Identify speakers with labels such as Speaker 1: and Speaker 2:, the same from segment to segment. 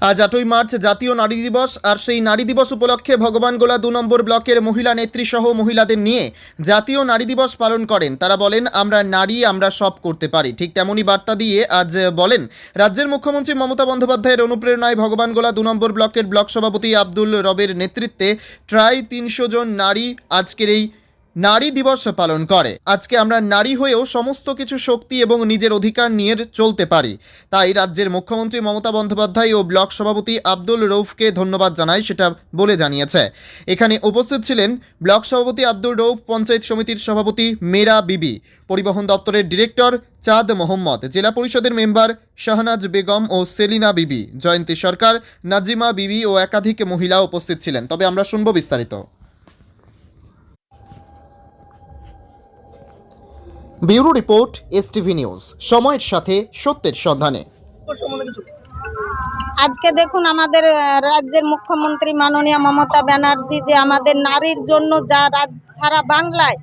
Speaker 1: আজ আটই মার্চ, জাতীয় নারী দিবস, আর সেই নারী দিবস উপলক্ষে ভগবানগোলা দু নম্বর ব্লকের মহিলা নেত্রী সহ মহিলাদের নিয়ে জাতীয় নারী দিবস পালন করেন। তারা বলেন, আমরা নারী, আমরা সব করতে পারি। ঠিক তেমনই বার্তা দিয়ে আজ বলেন, রাজ্যের মুখ্যমন্ত্রী মমতা বন্দ্যোপাধ্যায়ের অনুপ্রেরণায় ভগবানগোলা দু নম্বর ব্লকের ব্লক সভাপতি আব্দুল রবের নেতৃত্বে প্রায় তিনশো জন নারী আজকের এই নারী দিবস পালন করে। আজকে আমরা নারী হয়েও সমস্ত কিছু শক্তি এবং নিজের অধিকার নিয়ে চলতে পারি। তাই রাজ্যের মুখ্যমন্ত্রী মমতা বন্দ্যোপাধ্যায় ও ব্লক সভাপতি আব্দুল রৌফকে ধন্যবাদ জানায় সেটা বলে জানিয়েছে। এখানে উপস্থিত ছিলেন ব্লক সভাপতি আব্দুল রৌফ পঞ্চায়েত সমিতির সভাপতি মেরা বিবি, পরিবহন দপ্তরের ডিরেক্টর চাঁদ মোহাম্মদ, জেলা পরিষদের মেম্বার শাহনাজ বেগম ও সেলিনা বিবি, জয়ন্তী সরকার, নাজিমা বিবি ও একাধিক মহিলা উপস্থিত ছিলেন। তবে আমরা শুনব বিস্তারিত। Bureau report, STV news. সময়ের সাথে সত্যের সন্ধানে।
Speaker 2: আজকে দেখুন আমাদের রাজ্যের মুখ্যমন্ত্রী মাননীয় মমতা ব্যানার্জি যে আমাদের নারীর জন্য যা সারা বাংলায়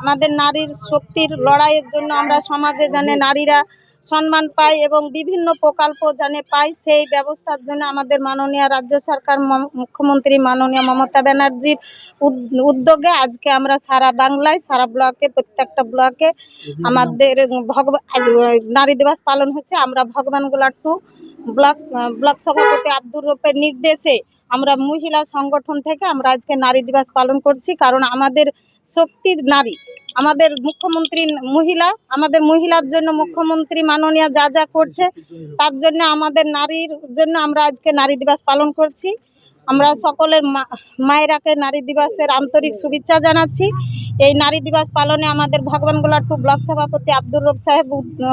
Speaker 2: আমাদের নারীর শক্তির লড়াইয়ের জন্য আমরা সমাজে জানে নারীরা সম্মান পাই এবং বিভিন্ন প্রকল্প জানে পাই সেই ব্যবস্থার জন্য আমাদের মাননীয় রাজ্য সরকার মুখ্যমন্ত্রী মাননীয় মমতা ব্যানার্জির উদ- উদ্যোগে আজকে আমরা সারা বাংলায় সারা ব্লকে প্রত্যেকটা ব্লকে আমাদের ভগবান নারী দিবস পালন হচ্ছে। আমরা ভগবানগোলা টু ব্লক ব্লক সভাপতি আব্দুর রূপের নির্দেশে আমরা মহিলা সংগঠন থেকে আমরা আজকে নারী দিবস পালন করছি। কারণ আমাদের শক্তি নারী। আমাদের মুখ্যমন্ত্রী মহিলা, আমাদের মহিলার জন্য মুখ্যমন্ত্রী মাননীয় যা যা করছে, তার জন্য আমাদের নারীর জন্য আমরা আজকে নারী দিবস পালন করছি। আমরা সকলের মা- মায়েরাকে নারী দিবসের আন্তরিক শুভেচ্ছা জানাচ্ছি। এই নারী দিবস পালনে আমাদের ভগবানগোলা টু ব্লক সভাপতি আব্দুর রব সাহেব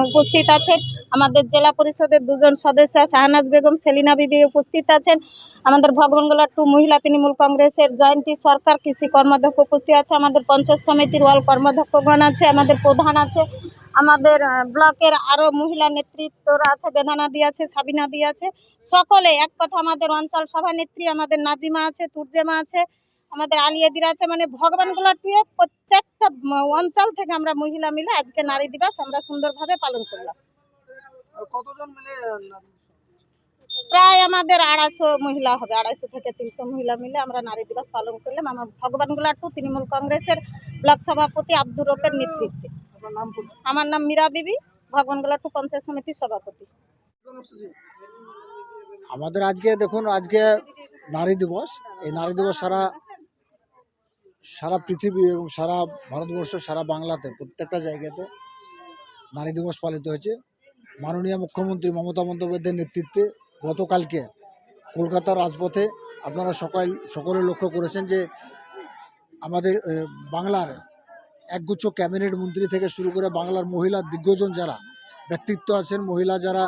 Speaker 2: উপস্থিত আছেন। আমাদের জেলা পরিষদের দুজন সদস্য শাহনাজ বেগম, সেলিনা বিবি উপস্থিত আছেন। আমাদের ভগবানগোলা টু মহিলা তৃণমূল কংগ্রেসের জয়ন্তী সরকার কৃষি কর্মাধ্যক্ষ উপস্থিত আছে। আমাদের পঞ্চায়েত সমিতির ওয়াল কর্মাধ্যক্ষগণ আছে। আমাদের প্রধান আছে। আমাদের ব্লকের আরও মহিলা নেতৃত্বরা আছে। বেদানা বেদানাদি আছে, সাবিনা সাবিনাদি আছে। সকলে এক কথা আমাদের অঞ্চল সভানেত্রী আমাদের নাজিমা আছে, তুর্জেমা আছে। আমাদের আলিয়াদির আছে মানে ভগবানগোলা টুয়ে প্রত্যেকটা অঞ্চল থেকে আমরা মহিলা মিলে আজকে নারী দিবস আমরা সুন্দরভাবে পালন করলাম।
Speaker 3: কতজন মিলে
Speaker 2: প্রায় আমাদের আড়াইশো মহিলা হবে আড়াইশো থেকে তিনশো মহিলা মিলে আমরা নারী দিবস পালন করলাম। আমার ভগবানগোলা টু তৃণমূল কংগ্রেসের ব্লক সভাপতি আব্দুর রবের নেতৃত্বে। আমার নাম মীরা বিবি ভগবানগোলা টু পঞ্চায়েত সমিতির সভাপতি।
Speaker 4: আমাদের আজকে দেখুন আজকে নারী দিবস। এই নারী দিবস সারা সারা পৃথিবী এবং সারা ভারতবর্ষ, সারা বাংলাতে, প্রত্যেকটা জায়গাতে নারী দিবস পালিত হয়েছে। মাননীয় মুখ্যমন্ত্রী মমতা বন্দ্যোপাধ্যায়ের নেতৃত্বে গতকালকে কলকাতার রাজপথে আপনারা সকাল, সকলে লক্ষ্য করেছেন যে আমাদের বাংলার একগুচ্ছ ক্যাবিনেট মন্ত্রী থেকে শুরু করে বাংলার মহিলা দিগ্গজন যারা ব্যক্তিত্ব আছেন, মহিলা যারা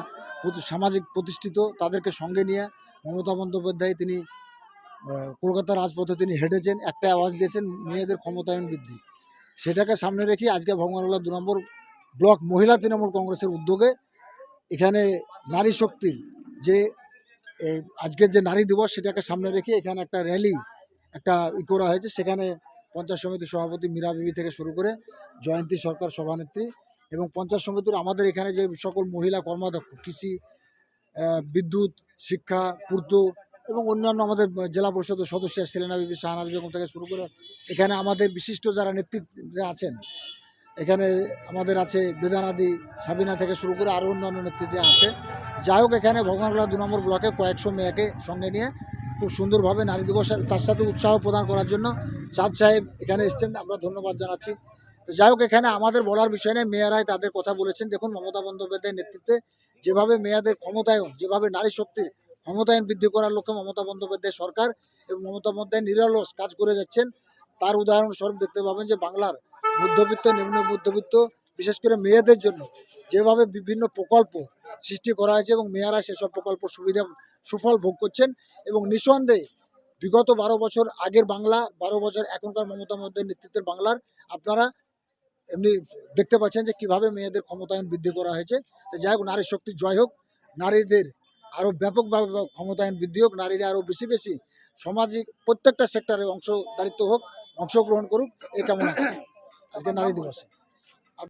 Speaker 4: সামাজিক প্রতিষ্ঠিত, তাদেরকে সঙ্গে নিয়ে মমতা বন্দ্যোপাধ্যায় তিনি আহ, কলকাতার রাজপথে তিনি হেঁটেছেন একটা আওয়াজ দিয়েছেন মেয়েদের ক্ষমতায়ন বৃদ্ধি। সেটাকে সামনে রেখে আজকে ভগবানগোলা দু নম্বর ব্লক মহিলা তৃণমূল কংগ্রেসের উদ্যোগে এখানে নারী শক্তির যে আজকের যে নারী দিবস সেটাকে সামনে রেখে এখানে একটা র্যালি একটা ই করা হয়েছে। সেখানে পঞ্চায়েত সমিতির সভাপতি মীরা বিবি থেকে শুরু করে জয়ন্তী সরকার সভানেত্রী এবং পঞ্চায়েত সমিতির আমাদের এখানে যে সকল মহিলা কর্মাধ্যক্ষ কৃষি বিদ্যুৎ শিক্ষা পূর্ত এবং অন্যান্য আমাদের জেলা পরিষদের সদস্য সেলেনা বিবি শাহনাজ বেগম থেকে শুরু করে এখানে আমাদের বিশিষ্ট যারা নেতৃত্বে আছেন, এখানে আমাদের আছে বেদানাদি সাবিনা থেকে শুরু করে আরও অন্যান্য নেতৃত্বে আছে। যাই হোক, এখানে ভগবানগোলা দু নম্বর ব্লকে কয়েকশো মেয়েকে সঙ্গে নিয়ে খুব সুন্দরভাবে নারী দিবস তার সাথে উৎসাহ প্রদান করার জন্য চাঁদ সাহেব এখানে এসছেন, আমরা ধন্যবাদ জানাচ্ছি। তো যাই হোক, এখানে আমাদের বলার বিষয় নেই, মেয়েরাই তাদের কথা বলেছেন। দেখুন, মমতা বন্দ্যোপাধ্যায়ের নেতৃত্বে যেভাবে মেয়েদের ক্ষমতায়ন, যেভাবে নারী শক্তির ক্ষমতায়ন বৃদ্ধি করার লক্ষ্যে মমতা বন্দ্যোপাধ্যায় সরকার এবং মমতা বন্দ্যোপাধ্যায় নিরলস কাজ করে যাচ্ছেন। তার উদাহরণস্বরূপ দেখতে পাবেন যে, বাংলার মধ্যবিত্ত, নিম্ন মধ্যবিত্ত, বিশেষ করে মেয়েদের জন্য যেভাবে বিভিন্ন প্রকল্প সৃষ্টি করা হয়েছে এবং মেয়েরা সেসব প্রকল্প সুবিধা, সুফল ভোগ করছেন এবং নিঃসন্দেহে বিগত বারো বছর আগের বাংলা, বারো বছর এখনকার মমতা বন্দ্যোপাধ্যায়ের নেতৃত্বের বাংলার, আপনারা এমনি দেখতে পাচ্ছেন যে, কীভাবে মেয়েদের ক্ষমতায়ন বৃদ্ধি করা হয়েছে। যাই হোক নারী শক্তির জয় হোক, নারীদের আরও ব্যাপকভাবে ক্ষমতায়ন বৃদ্ধি হোক, নারীরা আরও বেশি বেশি সামাজিক প্রত্যেকটা সেক্টরে অংশদারিত্ব হোক, অংশগ্রহণ করুক এই কামনা। আজকে নারী দিবসে